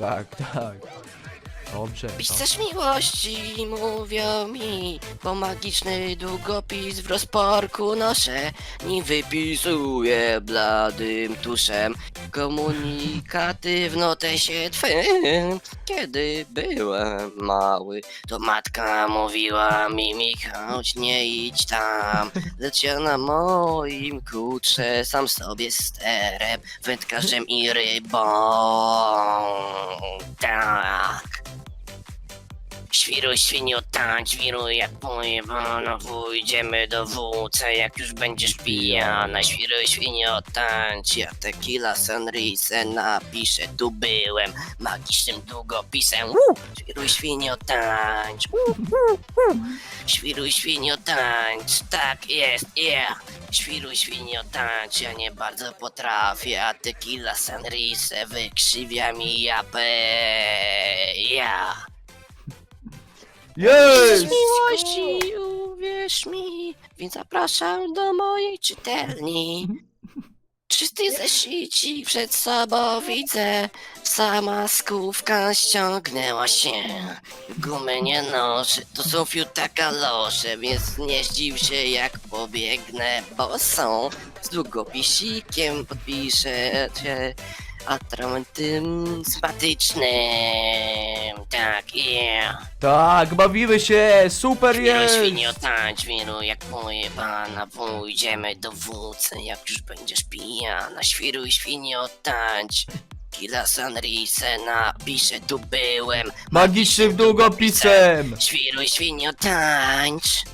Tak, tak. Dobrze. no. Pisarz miłości mówią mi, bo magiczny długopis w rozporku noszę. Nie wypisuję bladym tuszem, komunikaty w notesie twym. Kiedy byłem mały, to matka mówiła mi, Michał, nie idź tam. Lecz ja na moim kutrze sam sobie sterem, wędkarzem i rybą. Tak. Świruj, świniu, tańcz, wiruj jak pojebana Pójdziemy do WC, jak już będziesz pijana. Świruj, świniu, tańcz, ja tequila sunrise napiszę Tu byłem magicznym długopisem. Woo! Świruj, świniu, tańcz. Świruj, świniu, tańcz, tak jest, yeah. Świruj, świniu, tańcz, ja nie bardzo potrafię A tequila sunrise wykrzywia mi japę Ja Z miłości, uwierz mi, więc zapraszam do mojej czytelni. Czysty zeszycik przed sobą widzę, sama skówka ściągnęła się. Gumy nie noszę, to są fiuta kalosze, więc nie zdziw się jak pobiegnę, bo są z długopisikiem podpiszę cię atramentem sympatycznym. Tak, yeah. Tak, bawimy się! Super jest! świnio, tańcz, wiru, jak pojebana, pójdziemy do wódcy, jak już będziesz pijana. Świruj, świnio, tańcz. Kila Sanrise napiszę, tu byłem. Magicznym długopisem! Świruj, świnio, tańcz.